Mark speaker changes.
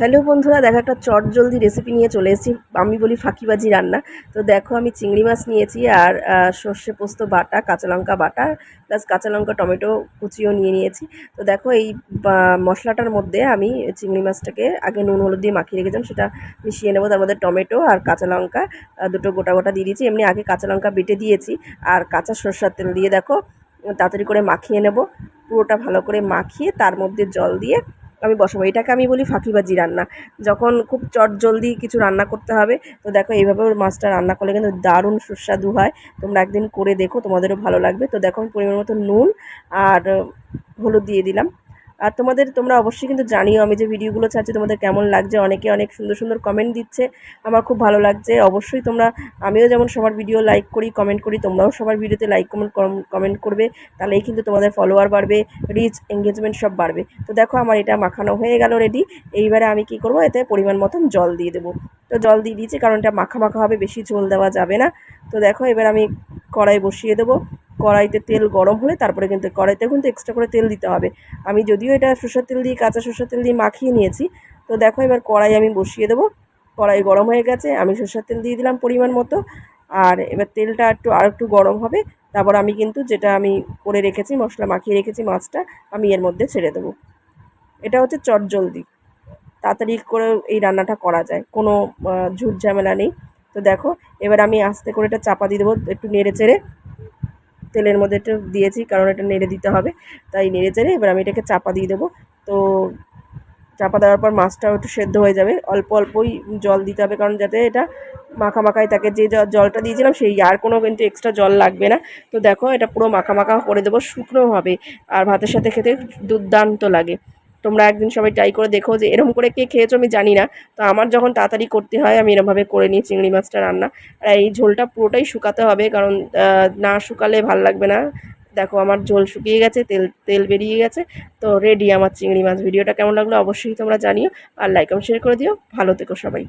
Speaker 1: Hello বন্ধুরা, দেখো একটা চট জলদি রেসিপি নিয়ে চলে এসেছি। আমি বলি ফাঁকিবাজি রান্না। তো দেখো, আমি চিংড়ি মাছ নিয়েছি আর সর্ষে পোস্ত বাটা, কাঁচা লঙ্কা বাটা প্লাস কাঁচা লঙ্কা, টমেটো কুচিও নিয়ে নিয়েছি। তো দেখো, এই মশলাটার মধ্যে আমি চিংড়ি মাছটাকে আগে নুন, হলুদ দিয়ে মাখিয়ে রেখেছিলাম, সেটা মিশিয়ে নেব। তার মধ্যে টমেটো আর কাঁচা লঙ্কা দুটো গোটা গোটা দিয়ে দিয়েছি। এমনি আগে কাঁচা লঙ্কা বেটে দিয়েছি আর কাঁচা সর্ষার তেল দিয়ে দেখো, তাড়াতাড়ি করে মাখিয়ে নেব। পুরোটা ভালো করে মাখিয়ে তার মধ্যে জল দিয়ে আমি বসাবো। এটাকে আমি বলি ফাঁকিবাজি রান্না। যখন খুব চট জলদি কিছু রান্না করতে হবে, তো দেখো এইভাবে ওর মাছটা রান্না করলে কিন্তু দারুণ সুস্বাদু হয়। তোমরা একদিন করে দেখো, তোমাদেরও ভালো লাগবে। তো দেখো আমি পরিমাণ মতো নুন আর হলুদ দিয়ে দিলাম। আর তোমাদের, তোমরা অবশ্যই কিন্তু জানিও আমি যে ভিডিওগুলো ছাড়ছি, তোমাদের কেমন লাগছে? অনেকে অনেক সুন্দর সুন্দর কমেন্ট দিচ্ছে, আমার খুব ভালো লাগছে। অবশ্যই তোমরা, আমিও যেমন সবার ভিডিও লাইক করি কমেন্ট করি, তোমরাও সবার ভিডিওতে লাইক কমেন্ট কমেন্ট করবে। তাহলেই কিন্তু তোমাদের ফলোয়ার বাড়বে রিচ এঙ্গেজমেন্ট সব বাড়বে। তো দেখো আমার এটা মাখানো হয়ে গেল রেডি এইবারে আমি কি করব? এতে পরিমাণ মতন জল দিয়ে দেবো। তো জল দিয়ে দিয়েছি, কারণ এটা মাখা মাখা হবে, বেশি ঝোল দেওয়া যাবে না। তো দেখো এবার আমি কড়াই বসিয়ে দেবো। কড়াইতে তেল গরম হলে তারপরে কিন্তু কড়াইতে কিন্তু এক্সট্রা করে তেল দিতে হবে। আমি যদিও এটা সরষের তেল দিয়ে, কাঁচা সরষের তেল দিয়ে মাখিয়ে নিয়েছি। তো দেখো এবার কড়াই আমি বসিয়ে দেবো। কড়াই গরম হয়ে গেছে, আমি সরষের তেল দিয়ে দিলাম পরিমাণ মতো। আর এবার তেলটা একটু, আর একটু গরম হবে। তারপর আমি কিন্তু যেটা আমি করে রেখেছি, মশলা মাখিয়ে রেখেছি মাছটা, আমি এর মধ্যে ছেড়ে দেবো। এটা হচ্ছে চটজলদি। তাড়াতাড়ি করে এই রান্নাটা করা যায়, কোনো ঝুট ঝামেলা নেই। তো দেখো, এবার আমি আস্তে করে এটা চাপা দিয়ে দেবো, একটু নেড়ে চেড়ে। তেলের মধ্যে একটু দিয়েছি, কারণ এটা নেড়ে দিতে হবে। তাই নেড়ে চেড়ে এবার আমি এটাকে চাপা দিয়ে দেবো। তো চাপা দেওয়ার পর মাছটাও একটু সেদ্ধ হয়ে যাবে। অল্প অল্পই জল দিতে হবে, কারণ যাতে এটা মাখা মাখায় তাকে যে জলটা দিয়েছিলাম, সেই আর কোনো কিন্তু এক্সট্রা জল লাগবে না। তো দেখো, এটা পুরো মাখা মাখা করে দেবো শুকনো হবে আর ভাতের সাথে খেতে দুর্দান্ত লাগে। তোমরা একদিন সবাই ট্রাই করে দেখো যে এরকম করে কে খেয়েছো আমি জানি না। তো আমার যখন তাড়াতাড়ি করতে হয়, আমি এরমভাবে করে নিই চিংড়ি মাছটা রান্না। আর এই ঝোলটা পুরোটাই শুকাতে হবে কারণ না শুকালে ভালো লাগবে না। দেখো আমার ঝোল শুকিয়ে গেছে, তেল তেল বেরিয়ে গেছে। তো রেডি আমার চিংড়ি মাছ। ভিডিওটা কেমন লাগল অবশ্যই তোমরা জানিও। আর লাইক শেয়ার করে দিও। ভালো থেকো সবাই।